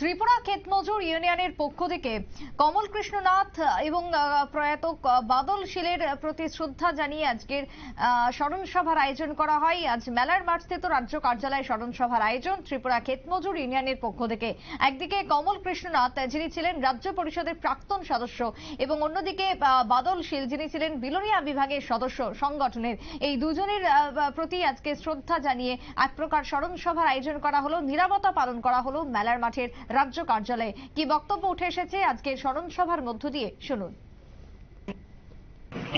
ত্রিপুরা ক্ষেতমজুর ইউনিয়নের পক্ষ থেকে কমল কৃষ্ণনাথ এবং প্রয়াত বাদল শীলের প্রতি শ্রদ্ধা জানিয়ে আজকের স্মরণ সভার আয়োজন করা হয়। আজ মেলার মাঠ স্থিত রাজ্য কার্যালয়ে স্মরণ সভার আয়োজন ত্রিপুরা ক্ষেতমজুর ইউনিয়নের পক্ষ থেকে। একদিকে কমল কৃষ্ণনাথ যিনি ছিলেন রাজ্য পরিষদের প্রাক্তন সদস্য, এবং অন্যদিকে বাদল শীল, যিনি ছিলেন বিলোনিয়া বিভাগের সদস্য সংগঠনের। এই দুজনের প্রতি আজকে শ্রদ্ধা জানিয়ে এক প্রকার স্মরণ সভার আয়োজন করা হলো, নিরাপত্তা পালন করা হলো মেলার মাঠের রাজ্য কার্যালয়ে। কি বক্তব্য উঠে এসেছে? আজকের স্মরণ সভার মধ্য দিয়ে শুনুন।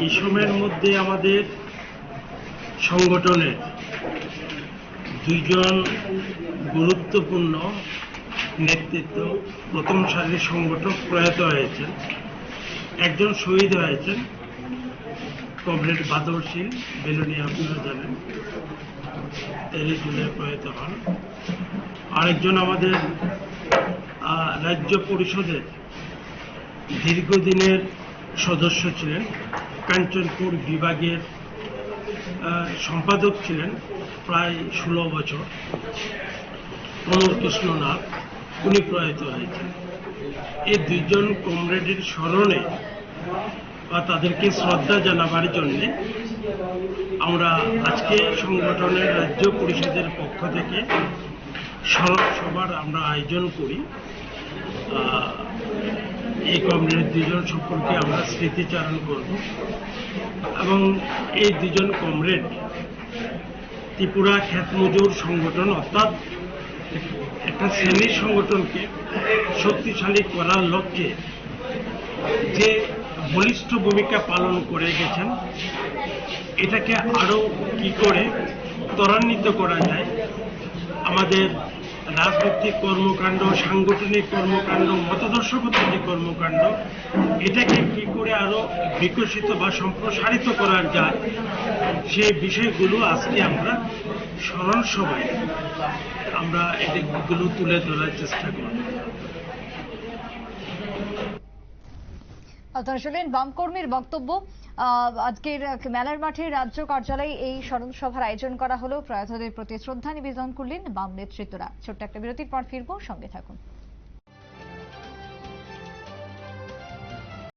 এই সময়ের মধ্যে আমাদের সংগঠনের দুইজন গুরুত্বপূর্ণ নেতৃত্ব, প্রথম সারির সংগঠক প্রয়াত হয়েছেন, একজন শহীদ হয়েছেন। কমরেড বাদরশীল বেলুনিয়া আপনারা জানেন। তেইশ জুলাই প্রয়াত হন। আরেকজন আমাদের রাজ্য পরিষদের দীর্ঘদিনের সদস্য ছিলেন, কাঞ্চনপুর বিভাগের সম্পাদক ছিলেন প্রায় ষোলো বছর। কমল কৃষ্ণনাথ উনি প্রয়াত হয়েছেন। এই দুইজন কমরেডের স্মরণে বা তাদেরকে শ্রদ্ধা জানাবার জন্যে আমরা আজকে সংগঠনের রাজ্য পরিষদের পক্ষ থেকে স্মরণ সভার আমরা আয়োজন করি। এই কমরেড দুজন সম্পর্কে আমরা স্মৃতিচারণ করব এবং এই দুজন কমরেড ত্রিপুরা খ্যাতমজুর সংগঠন অর্থাৎ একটা শ্রেণির সংগঠনকে শক্তিশালী করার লক্ষ্যে যে বলিষ্ঠ ভূমিকা পালন করে গেছেন। এটাকে আরও কি করে ত্বরান্বিত করা যায়? আমাদের রাজনৈতিক কর্মকাণ্ড, সাংগঠনিক কর্মকাণ্ড, মতাদর্শগত যে কর্মকাণ্ড, এটাকে কি করে আরও বিকশিত বা সম্প্রসারিত করা যায়, সেই বিষয়গুলো আজকে আমরা স্মরণ সভায় আমরা এগুলো তুলে ধরার চেষ্টা করব। আপনারা শুনলেন বাম কর্মীর বক্তব্য আজকের মেলার মাঠে রাজ্য কার্যালয়ে এই স্মরণ সভার আয়োজন করা হলো। প্রয়াতদের প্রতি শ্রদ্ধা নিবেদন করলেন বাম নেতৃত্বরা। ছোট্ট একটা বিরতির পর ফিরবো। সঙ্গে থাকুন।